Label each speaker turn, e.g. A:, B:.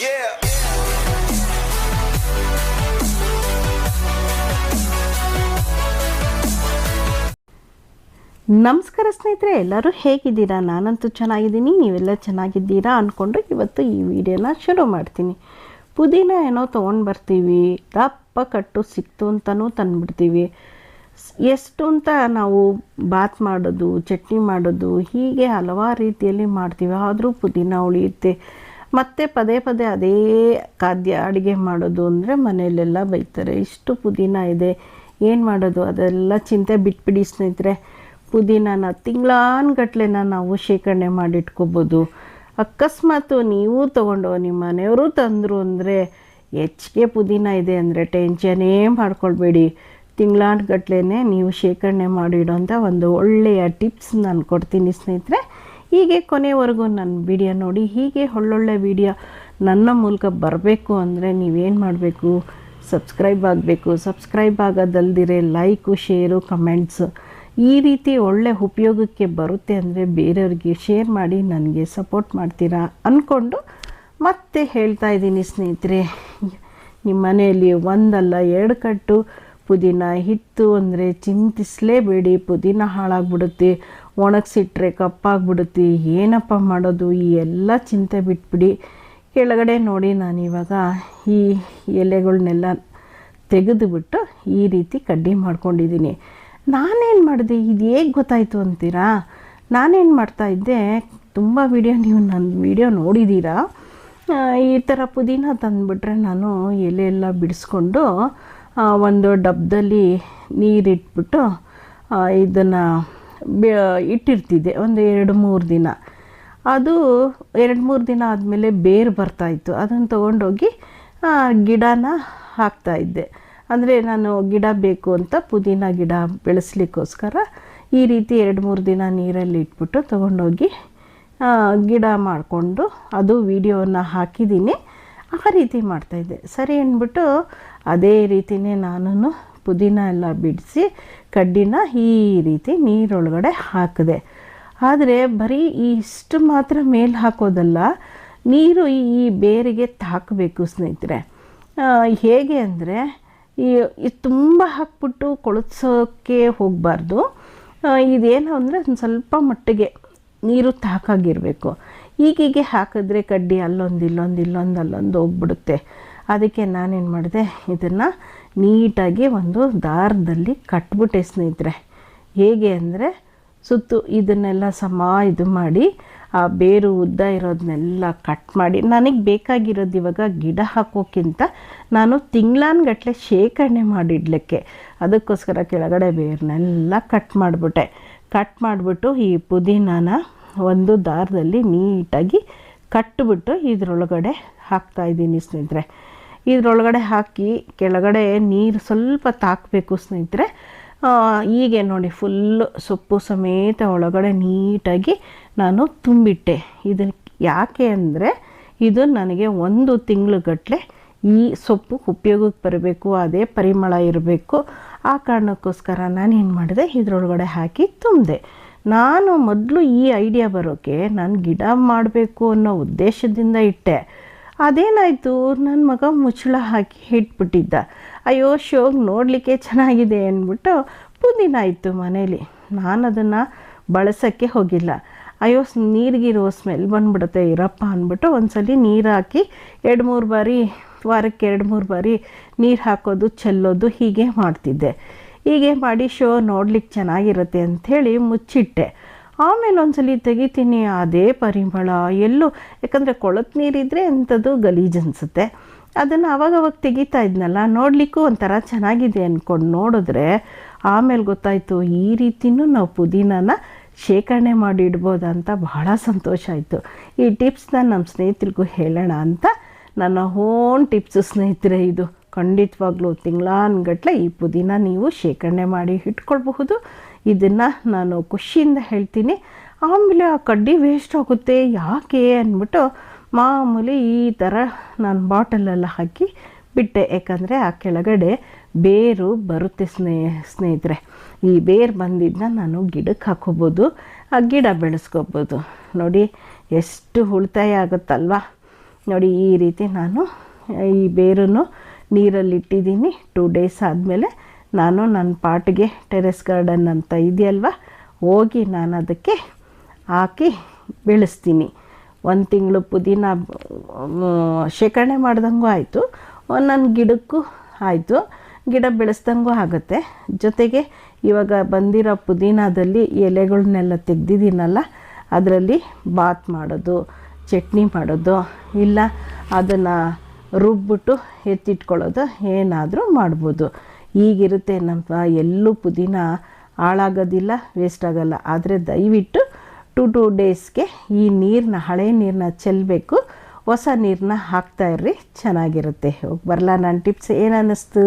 A: Yeah.
B: ನಮಸ್ಕಾರ ಸ್ನೇಹಿತರೆ, ಎಲ್ಲರೂ ಹೇಗಿದ್ದೀರಾ? ನಾನಂತೂ ಚೆನ್ನಾಗಿದ್ದೀನಿ, ನೀವೆಲ್ಲ ಚೆನ್ನಾಗಿದ್ದೀರಾ ಅಂದ್ಕೊಂಡು ಇವತ್ತು ಈ ವಿಡಿಯೋನ ಶುರು ಮಾಡ್ತೀನಿ. ಪುದೀನ ಏನೋ ತೊಗೊಂಡು ಬರ್ತೀವಿ, ದಪ್ಪ ಕಟ್ಟು ಸಿಕ್ತು ಅಂತಲೂ ತಂದುಬಿಡ್ತೀವಿ. ಎಷ್ಟು ಅಂತ ನಾವು ಬಾತ್ ಮಾಡೋದು, ಚಟ್ನಿ ಮಾಡೋದು, ಹೀಗೆ ಹಲವಾರು ರೀತಿಯಲ್ಲಿ ಮಾಡ್ತೀವಿ, ಆದರೂ ಪುದೀನ ಉಳಿಯುತ್ತೆ. ಮತ್ತೆ ಪದೇ ಪದೇ ಅದೇ ಖಾದ್ಯ ಅಡುಗೆ ಮಾಡೋದು ಅಂದರೆ ಮನೆಯಲ್ಲೆಲ್ಲ ಬೈತಾರೆ. ಇಷ್ಟು ಪುದೀನ ಇದೆ. ಏನು ಮಾಡೋದು? ಅದೆಲ್ಲ ಚಿಂತೆ ಬಿಟ್ಬಿಡಿ ಸ್ನೇಹಿತರೆ. ಪುದೀನನ ತಿಂಗಳಾನ್ಗಟ್ಲೆನ ನಾವು ಶೇಖರಣೆ ಮಾಡಿಟ್ಕೋಬೋದು. ಅಕಸ್ಮಾತ್ ನೀವು ತೊಗೊಂಡು ನಿಮ್ಮ ಮನೆಯವರು ತಂದರು ಅಂದರೆ ಹೆಚ್ಚಿಗೆ ಪುದೀನ ಇದೆ ಅಂದರೆ ಟೆನ್ಷನೇ ಮಾಡ್ಕೊಳ್ಬೇಡಿ. ತಿಂಗಳಾನ್ಗಟ್ಲೆನೇ ನೀವು ಶೇಖರಣೆ ಮಾಡಿಡೋಂಥ ಒಂದು ಒಳ್ಳೆಯ ಟಿಪ್ಸ್ ನಾನು ಕೊಡ್ತೀನಿ ಸ್ನೇಹಿತರೆ. ಹೀಗೆ ಕೊನೆವರೆಗೂ ನನ್ನ ವಿಡಿಯೋ ನೋಡಿ, ಹೀಗೆ ಒಳ್ಳೊಳ್ಳೆ ವಿಡಿಯೋ ನನ್ನ ಮೂಲಕ ಬರಬೇಕು ಅಂದರೆ ನೀವೇನು ಮಾಡಬೇಕು? ಸಬ್ಸ್ಕ್ರೈಬ್ ಆಗಬೇಕು. ಸಬ್ಸ್ಕ್ರೈಬ್ ಆಗೋದಲ್ದಿರೆ ಲೈಕು ಶೇರು ಕಮೆಂಟ್ಸು ಈ ರೀತಿ ಒಳ್ಳೆ ಉಪಯೋಗಕ್ಕೆ ಬರುತ್ತೆ ಅಂದರೆ ಬೇರೆಯವ್ರಿಗೆ ಶೇರ್ ಮಾಡಿ ನನಗೆ ಸಪೋರ್ಟ್ ಮಾಡ್ತೀರಾ ಅಂದ್ಕೊಂಡು ಮತ್ತೆ ಹೇಳ್ತಾ ಇದ್ದೀನಿ ಸ್ನೇಹಿತರೆ. ನಿಮ್ಮ ಮನೆಯಲ್ಲಿ ಒಂದಲ್ಲ, ಎರಡು ಕಟ್ಟು ಪುದೀನ ಹಿತ್ತು ಅಂದರೆ ಚಿಂತಿಸಲೇಬೇಡಿ, ಪುದೀನ ಹಾಳಾಗ್ಬಿಡುತ್ತೆ, ಒಣಗಿಸಿಟ್ರೆ ಕಪ್ಪಾಗ್ಬಿಡುತ್ತೆ. ಏನಪ್ಪ ಮಾಡೋದು? ಈ ಎಲ್ಲ ಚಿಂತೆ ಬಿಟ್ಬಿಡಿ. ಕೆಳಗಡೆ ನೋಡಿ ನಾನಿವಾಗ ಈ ಎಲೆಗಳನ್ನೆಲ್ಲ ತೆಗೆದುಬಿಟ್ಟು ಈ ರೀತಿ ಕಡ್ಡಿ ಮಾಡ್ಕೊಂಡಿದ್ದೀನಿ. ನಾನೇನು ಮಾಡಿದೆ? ಇದು ಹೇಗೆ ಗೊತ್ತಾಯಿತು ಅಂತೀರಾ? ನಾನೇನು ಮಾಡ್ತಾಯಿದ್ದೆ ತುಂಬ ವಿಡಿಯೋ ನೀವು ನನ್ನ ವಿಡಿಯೋ ನೋಡಿದ್ದೀರಾ? ಈ ಥರ ಪುದೀನ ತಂದುಬಿಟ್ರೆ ನಾನು ಎಲೆ ಎಲ್ಲ ಬಿಡಿಸ್ಕೊಂಡು ಒಂದು ಡಬ್ಬದಲ್ಲಿ ನೀರಿಟ್ಬಿಟ್ಟು ಇದನ್ನು ಇಟ್ಟಿರ್ತಿದ್ದೆ. ಒಂದು ಎರಡು ಮೂರು ದಿನ. ಅದು ಎರಡು ಮೂರು ದಿನ ಆದಮೇಲೆ ಬೇರು ಬರ್ತಾಯಿತ್ತು ಅದನ್ನು ತೊಗೊಂಡೋಗಿ ಗಿಡನ ಹಾಕ್ತಾಯಿದ್ದೆ ಅಂದರೆ ನಾನು ಗಿಡ ಬೇಕು ಅಂತ ಪುದೀನ ಗಿಡ ಬೆಳೆಸ್ಲಿಕ್ಕೋಸ್ಕರ ಈ ರೀತಿ ಎರಡು ಮೂರು ದಿನ ನೀರಲ್ಲಿ ಇಟ್ಬಿಟ್ಟು ತೊಗೊಂಡೋಗಿ ಗಿಡ ಮಾಡಿಕೊಂಡು ಅದು ವಿಡಿಯೋನ ಹಾಕಿದ್ದೀನಿ. ಆ ರೀತಿ ಮಾಡ್ತಾಯಿದ್ದೆ ಸರಿ ಅಂದ್ಬಿಟ್ಟು ಅದೇ ರೀತಿಯೇ ನಾನು ಪುದೀನ ಎಲ್ಲ ಬಿಡಿಸಿ ಕಡ್ಡಿನ ಈ ರೀತಿ ನೀರೊಳಗಡೆ ಹಾಕಿದೆ. ಆದರೆ ಬರೀ ಇಷ್ಟು ಮಾತ್ರ ಮೇಲೆ ಹಾಕೋದಲ್ಲ, ನೀರು ಈ ಬೇರಿಗೆ ತಾಕಬೇಕು ಸ್ನೇಹಿತರೆ. ಹೇಗೆ ಅಂದರೆ ಈ ತುಂಬ ಹಾಕ್ಬಿಟ್ಟು ಕೊಳಸೋಕ್ಕೆ ಹೋಗಬಾರ್ದು. ಇದೇನು ಅಂದರೆ ಸ್ವಲ್ಪ ಮಟ್ಟಿಗೆ ನೀರು ತಾಕಾಗಿರಬೇಕು. ಈಗೀಗೆ ಹಾಕಿದ್ರೆ ಕಡ್ಡಿ ಅಲ್ಲೊಂದು ಇಲ್ಲೊಂದು ಇಲ್ಲೊಂದು ಅಲ್ಲೊಂದು ಹೋಗ್ಬಿಡುತ್ತೆ. ಅದಕ್ಕೆ ನಾನೇನು ಮಾಡಿದೆ? ಇದನ್ನು ನೀಟಾಗಿ ಒಂದು ದಾರದಲ್ಲಿ ಕಟ್ಬಿಟ್ಟೆ ಸ್ನೇಹಿತರೆ. ಹೇಗೆ ಅಂದರೆ ಸುತ್ತು ಇದನ್ನೆಲ್ಲ ಸಮ ಇದು ಮಾಡಿ, ಆ ಬೇರು ಉದ್ದ ಇರೋದನ್ನೆಲ್ಲ ಕಟ್ ಮಾಡಿ, ನನಗೆ ಬೇಕಾಗಿರೋದು ಇವಾಗ ಗಿಡ ಹಾಕೋಕ್ಕಿಂತ ನಾನು ತಿಂಗ್ಳಾನ್ಗಟ್ಲೆ ಶೇಖರಣೆ ಮಾಡಿಡ್ಲಿಕ್ಕೆ. ಅದಕ್ಕೋಸ್ಕರ ಕೆಳಗಡೆ ಬೇರನ್ನೆಲ್ಲ ಕಟ್ ಮಾಡಿಬಿಟ್ಟೆ. ಕಟ್ ಮಾಡಿಬಿಟ್ಟು ಈ ಪುದೀನಾನ ಒಂದು ದಾರದಲ್ಲಿ ನೀಟಾಗಿ ಕಟ್ಟಿಬಿಟ್ಟು ಇದರೊಳಗಡೆ ಹಾಕ್ತಾಯಿದ್ದೀನಿ ಸ್ನೇಹಿತರೆ. ಇದರೊಳಗಡೆ ಹಾಕಿ ಕೆಳಗಡೆ ನೀರು ಸ್ವಲ್ಪ ತಾಕಬೇಕು ಸ್ನೇಹಿತರೆ. ಹೀಗೆ ನೋಡಿ ಫುಲ್ಲು ಸೊಪ್ಪು ಸಮೇತ ಒಳಗಡೆ ನೀಟಾಗಿ ನಾನು ತುಂಬಿಟ್ಟೆ. ಇದು ಯಾಕೆ ಅಂದರೆ ಇದು ನನಗೆ ಒಂದು ತಿಂಗಳುಗಟ್ಟಲೆ ಈ ಸೊಪ್ಪು ಉಪಯೋಗಕ್ಕೆ ಬರಬೇಕು, ಅದೇ ಪರಿಮಳ ಇರಬೇಕು. ಆ ಕಾರಣಕ್ಕೋಸ್ಕರ ನಾನೇನು ಮಾಡಿದೆ, ಇದರೊಳಗಡೆ ಹಾಕಿ ತುಂಬಿದೆ. ನಾನು ಮೊದಲು ಈ ಐಡಿಯಾ ಬರೋಕ್ಕೆ ನಾನು ಗಿಡ ಮಾಡಬೇಕು ಅನ್ನೋ ಉದ್ದೇಶದಿಂದ ಇಟ್ಟೆ. ಅದೇನಾಯಿತು? ನನ್ನ ಮಗ ಮುಚ್ಚಳ ಹಾಕಿ ಇಟ್ಬಿಟ್ಟಿದ್ದ. ಅಯ್ಯೋ, ಶೋಗ್ ನೋಡಲಿಕ್ಕೆ ಚೆನ್ನಾಗಿದೆ ಅಂದ್ಬಿಟ್ಟು ಪುದೀನ ಇತ್ತು ಮನೇಲಿ. ನಾನು ಅದನ್ನು ಬಳಸೋಕ್ಕೆ ಹೋಗಿಲ್ಲ. ಅಯ್ಯೋ, ನೀರಿಗಿರೋ ಸ್ಮೆಲ್ ಬಂದ್ಬಿಡುತ್ತೆ, ಇರಪ್ಪ ಅಂದ್ಬಿಟ್ಟು ಒಂದ್ಸಲಿ ನೀರು ಹಾಕಿ ಎರಡು ಮೂರು ಬಾರಿ, ವಾರಕ್ಕೆ ಎರಡು ಮೂರು ಬಾರಿ ನೀರು ಹಾಕೋದು, ಚೆಲ್ಲೋದು ಹೀಗೆ ಮಾಡ್ತಿದ್ದೆ. ಹೀಗೆ ಮಾಡಿ ಶೋ ನೋಡ್ಲಿಕ್ಕೆ ಚೆನ್ನಾಗಿರುತ್ತೆ ಅಂಥೇಳಿ ಮುಚ್ಚಿಟ್ಟೆ. ಆಮೇಲೆ ಒಂದ್ಸಲಿ ತೆಗಿತೀನಿ, ಅದೇ ಪರಿಮಳ, ಎಲ್ಲೂ, ಯಾಕಂದರೆ ಕೊಳತ್ ನೀರಿದ್ರೆ ಅಂಥದ್ದು ಗಲೀಜು ಅನಿಸುತ್ತೆ. ಅದನ್ನು ಅವಾಗವಾಗ ತೆಗಿತಾ ಇದ್ನಲ್ಲ, ನೋಡಲಿಕ್ಕೂ ಒಂಥರ ಚೆನ್ನಾಗಿದೆ ಅಂದ್ಕೊಂಡು ನೋಡಿದ್ರೆ, ಆಮೇಲೆ ಗೊತ್ತಾಯಿತು, ಈ ರೀತಿನೂ ನಾವು ಪುದೀನಾನ ಶೇಖರಣೆ ಮಾಡಿ ಇಡ್ಬೋದಂತ ಬಹಳ ಸಂತೋಷ ಆಯಿತು. ಈ ಟಿಪ್ಸ್ನ ನಮ್ಮ ಸ್ನೇಹಿತರಿಗೂ ಹೇಳೋಣ ಅಂತ, ನನ್ನ ಓನ್ ಟಿಪ್ಸು ಸ್ನೇಹಿತರೆ ಇದು. ಖಂಡಿತವಾಗ್ಲೂ ತಿಂಗಳಾನ್ಗಟ್ಲೆ ಈ ಪುದೀನ ನೀವು ಶೇಖರಣೆ ಮಾಡಿ ಇಟ್ಕೊಳ್ಬಹುದು. ಇದನ್ನು ನಾನು ಖುಷಿಯಿಂದ ಹೇಳ್ತೀನಿ. ಆಮೇಲೆ ಆ ಕಡ್ಡಿ ವೇಸ್ಟ್ ಆಗುತ್ತೆ ಯಾಕೆ ಅಂದ್ಬಿಟ್ಟು ಮಾಮೂಲಿ ಈ ಥರ ನಾನು ಬಾಟಲೆಲ್ಲ ಹಾಕಿ ಬಿಟ್ಟೆ. ಯಾಕಂದರೆ ಆ ಕೆಳಗಡೆ ಬೇರು ಬರುತ್ತೆ ಸ್ನೇಹ ಸ್ನೇಹಿತರೆ. ಈ ಬೇರು ಬಂದಿದ್ದನ್ನ ನಾನು ಗಿಡಕ್ಕೆ ಹಾಕೋಬೋದು, ಆ ಗಿಡ ಬೆಳೆಸ್ಕೋಬೋದು. ನೋಡಿ ಎಷ್ಟು ಉಳಿತಾಯ ಆಗುತ್ತಲ್ವ? ನೋಡಿ ಈ ರೀತಿ ನಾನು ಈ ಬೇರನ್ನು ನೀರಲ್ಲಿ ಇಟ್ಟಿದ್ದೀನಿ ಟೂ ಡೇಸ್ ಆದಮೇಲೆ ನಾನು ನನ್ನ ಪಾಟ್ಗೆ ಟೆರೆಸ್ ಗಾರ್ಡನ್ ಅಂತ ಇದೆಯಲ್ವ? ಹೋಗಿ ನಾನು ಅದಕ್ಕೆ ಹಾಕಿ ಬೆಳೆಸ್ತೀನಿ. ಒಂದು ತಿಂಗಳು ಪುದೀನ ಶೇಖರಣೆ ಮಾಡ್ದಂಗೂ ಆಯಿತು. ನನ್ನ ಗಿಡಕ್ಕೂ ಆಯಿತು. ಗಿಡ ಬೆಳೆಸ್ದಂಗೂ ಆಗುತ್ತೆ. ಜೊತೆಗೆ ಇವಾಗ ಬಂದಿರೋ ಪುದೀನದಲ್ಲಿ ಎಲೆಗಳನ್ನೆಲ್ಲ ತೆಗ್ದಿದ್ದೀನಲ್ಲ, ಅದರಲ್ಲಿ ಬಾತ್ ಮಾಡೋದು, ಚಟ್ನಿ ಮಾಡೋದು, ಇಲ್ಲ ಅದನ್ನು ರುಬ್ಬಿಟ್ಟು ಎತ್ತಿಟ್ಕೊಳ್ಳೋದು ಏನಾದರೂ ಮಾಡ್ಬೋದು. ಈಗಿರುತ್ತೆ ನಮ್ಮ ಎಲ್ಲೂ ಪುದೀನ ಹಾಳಾಗೋದಿಲ್ಲ ವೇಸ್ಟ್ ಆಗೋಲ್ಲ. ಆದರೆ ದಯವಿಟ್ಟು ಟು ಟು ಡೇಸ್ಗೆ ಈ ನೀರನ್ನ ಹಳೆ ನೀರನ್ನ ಚೆಲ್ಲಬೇಕು ಹೊಸ ನೀರನ್ನ ಹಾಕ್ತಾ ಇರ್ರಿ, ಚೆನ್ನಾಗಿರುತ್ತೆ. ಹೋಗಿ ಬರಲ್ಲ ನನ್ನ ಟಿಪ್ಸ್ ಏನು ಅನ್ನಿಸ್ತು